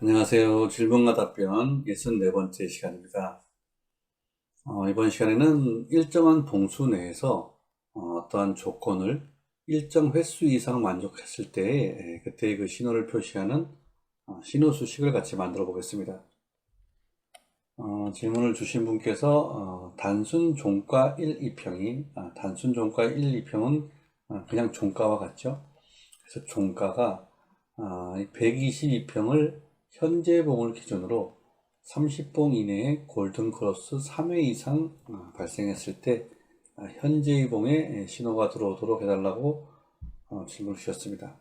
안녕하세요. 질문과 답변 64번째 시간입니다. 어, 이번 시간에는 일정한 봉수 내에서 어, 떠한 조건을 일정 횟수 이상 만족했을 때 에, 그때의 그 신호를 표시하는 어, 신호 수식을 같이 만들어 보겠습니다. 어, 질문을 주신 분께서 어, 단순 종가 1, 2평이 아, 단순 종가 1, 2평은 어, 그냥 종가와 같죠. 그래서 종가가 아, 122평을 현재 봉을 기준으로 30봉 이내에 골든 크로스 3회 이상 어, 발생했을 때 아, 현재의 봉에 신호가 들어오도록 해달라고 어, 질문을 주셨습니다.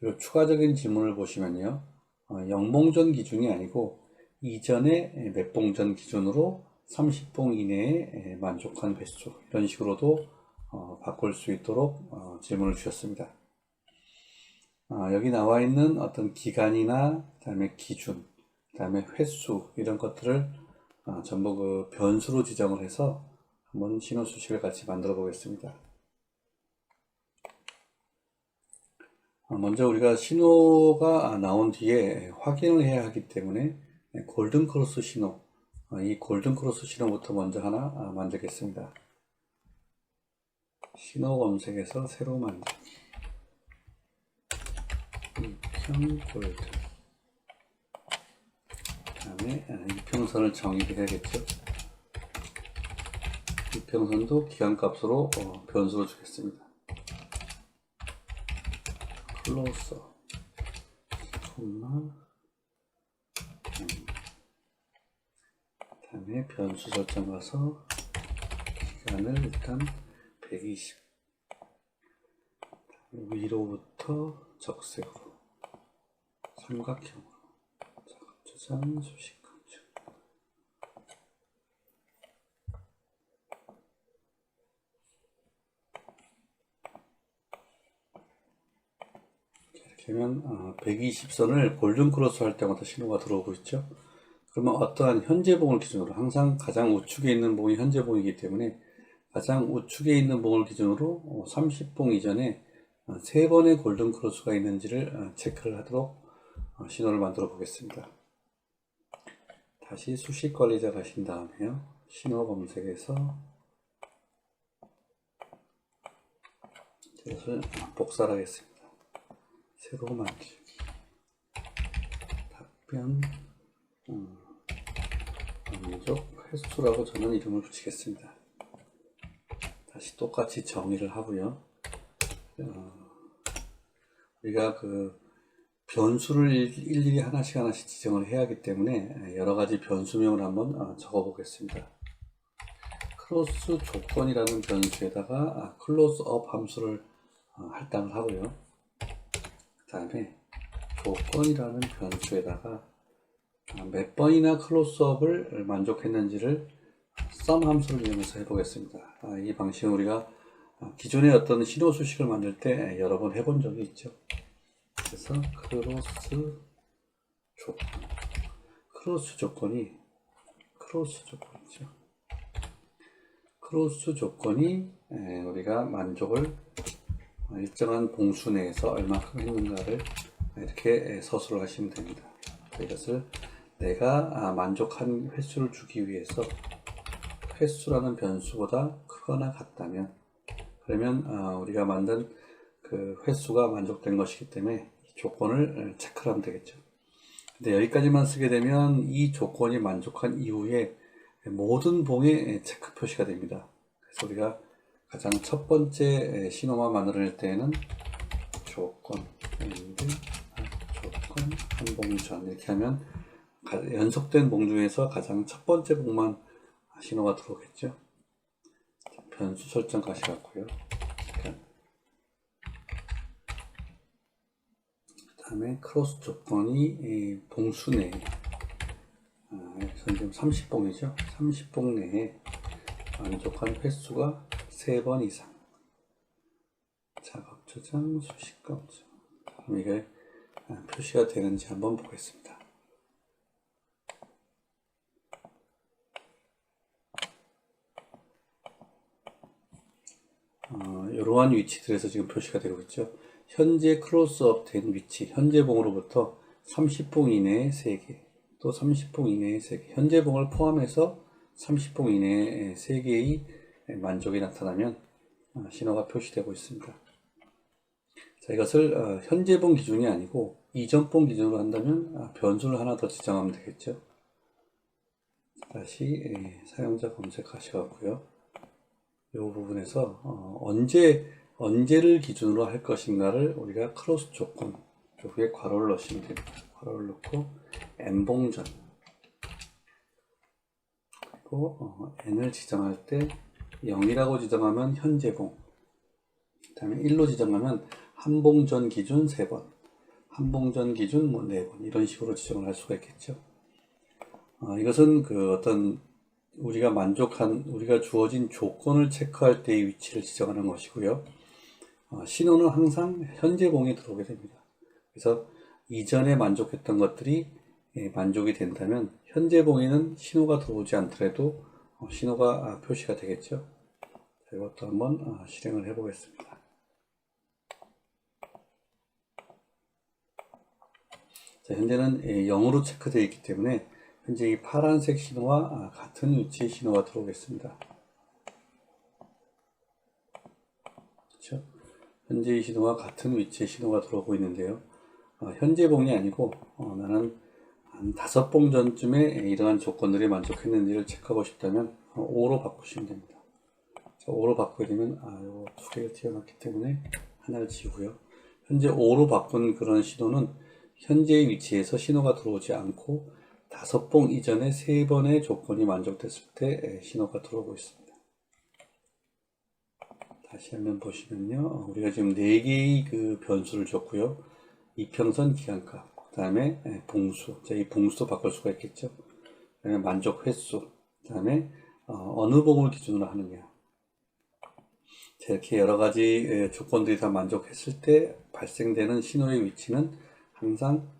그리고 추가적인 질문을 보시면요. 어, 영봉전 기준이 아니고 이전에 몇 봉전 기준으로 30봉 이내에 만족한 횟수 이런 식으로도 어, 바꿀 수 있도록 어, 질문을 주셨습니다. 아, 여기 나와 있는 어떤 기간이나 그다음에 기준, 그다음에 횟수 이런 것들을 아, 전부 그 변수로 지정을 해서 한번 신호 수식을 같이 만들어 보겠습니다. 아, 먼저 우리가 신호가 나온 뒤에 확인을 해야 하기 때문에 골든 크로스 신호, 아, 이 골든 크로스 신호부터 먼저 하나 아, 만들겠습니다. 신호 검색에서 새로 만들기. 이평 골드. 다음에 아, 이평선을 정의를 해야겠죠. 이평선도 기간값으로 어, 변수로 주겠습니다. 클로서 콤마 다음에 변수 설정 가서 기간을 일단 120 위로부터 적색으로 삼각형으로 작업저장 수식 검증 이렇게 하면 120선을 골든 크로스 할 때마다 신호가 들어오고 있죠. 그러면 어떠한 현재 봉을 기준으로 항상 가장 우측에 있는 봉이 현재 봉이기 때문에 가장 우측에 있는 봉을 기준으로 30봉 이전에 어, 세 번의 골든 크로스가 있는지를 어, 체크를 하도록 어, 신호를 만들어 보겠습니다. 다시 수식 관리자 가신 다음에요. 신호 검색에서 이것을 복사를 하겠습니다. 새로 만들기 답변 음, 만족 횟수라고 저는 이름을 붙이겠습니다. 다시 똑같이 정의를 하고요. 어, 우리가 그 변수를 일일이 하나씩 하나씩 지정을 해야 하기 때문에 여러 가지 변수명을 한번 어, 적어 보겠습니다. 크로스 조건이라는 변수에다가 아, 클로즈업 함수를 어, 할당을 하고요. 그 다음에 조건이라는 변수에다가 아, 몇 번이나 클로즈업을 만족했는지를 썸 함수를 이용해서 해보겠습니다. 아, 이 방식은 우리가 기존에 어떤 신호 수식을 만들 때 여러 번 해본 적이 있죠. 그래서 크로스 조건, 크로스 조건이 크로스 조건이죠. 크로스 조건이 우리가 만족을 일정한 봉수 내에서 얼마큼 했는가를 이렇게 서술을 하시면 됩니다. 이것을 내가 만족한 횟수를 주기 위해서 횟수라는 변수보다 크거나 같다면 그러면 어, 우리가 만든 그 횟수가 만족된 것이기 때문에 조건을 체크를 하면 되겠죠. 근데 여기까지만 쓰게 되면 이 조건이 만족한 이후에 모든 봉에 체크 표시가 됩니다. 그래서 우리가 가장 첫 번째 신호만 만들어낼 때에는 조건, 엔드, 조건, 한 봉 전 이렇게 하면 연속된 봉 중에서 가장 첫 번째 봉만 신호가 들어오겠죠. 변수 설정 가시갖고요. 그 다음에 크로스 조건이 봉수 내에 아, 여기서 지금 30봉이죠. 30봉 내에 만족한 횟수가 3번 이상 작업 저장 수식 검증 이게 표시가 되는지 한번 보겠습니다. 어, 이러한 위치들에서 지금 표시가 되고 있죠. 현재 클로스업 된 위치, 현재 봉으로부터 30봉 이내에 3개, 또 30봉 이내에 3개, 현재 봉을 포함해서 30봉 이내에 3개의 만족이 나타나면 어, 신호가 표시되고 있습니다. 자, 이것을 어, 현재 봉 기준이 아니고 이전 봉 기준으로 한다면 아, 변수를 하나 더 지정하면 되겠죠. 다시 예, 사용자 검색하셔갖고요. 이 부분에서 어, 언제 언제를 기준으로 할 것인가를 우리가 크로스 조건 여기에 괄호를 넣으시면 됩니다. 괄호를 넣고 n봉전 그리고 어, n을 지정할 때 0이라고 지정하면 현재봉 그 다음에 1로 지정하면 한봉전 기준 3번 한봉전 기준 뭐 4번 이런 식으로 지정을 할 수가 있겠죠. 어, 이것은 그 어떤 우리가 만족한 우리가 주어진 조건을 체크할 때의 위치를 지정하는 것이고요. 어, 신호는 항상 현재 봉에 들어오게 됩니다. 그래서 이전에 만족했던 것들이 예, 만족이 된다면 현재 봉에는 신호가 들어오지 않더라도 어, 신호가 아, 표시가 되겠죠. 자, 이것도 한번 아, 실행을 해 보겠습니다. 자, 현재는 0으로 체크되어 있기 때문에 현재 이 파란색 신호와 아, 같은 위치의 신호가 들어오겠습니다. 그렇죠? 현재 이 신호와 같은 위치의 신호가 들어오고 있는데요. 어, 현재 봉이 아니고 어, 나는 한 다섯 봉 전쯤에 이러한 조건들이 만족했는지를 체크하고 싶다면 어, 5로 바꾸시면 됩니다. 자, 5로 바꾸게 되면 아, 요거 두 개가 튀어나왔기 때문에 하나를 지우고요. 현재 5로 바꾼 그런 신호는 현재의 위치에서 신호가 들어오지 않고 다섯 봉 이전에 세 번의 조건이 만족됐을 때 에, 신호가 들어오고 있습니다. 다시 한번 보시면요. 어, 우리가 지금 네 개의 그 변수를 줬고요. 이평선 기간값, 그 다음에 봉수. 자, 이 봉수도 바꿀 수가 있겠죠. 그 다음에 만족 횟수, 그 다음에 어, 느 봉을 기준으로 하느냐. 자, 이렇게 여러 가지 에, 조건들이 다 만족했을 때 발생되는 신호의 위치는 항상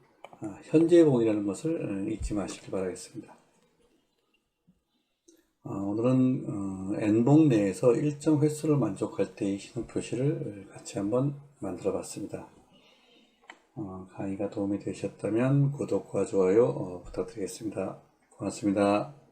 아, 현재 봉이라는 것을 어, 잊지 마시기 바라겠습니다. 어, 오늘은 어, n봉 내에서 일정 횟수를 만족할 때의 신호 표시를 같이 한번 만들어 봤습니다. 어, 강의가 도움이 되셨다면 구독과 좋아요 어, 부탁드리겠습니다. 고맙습니다.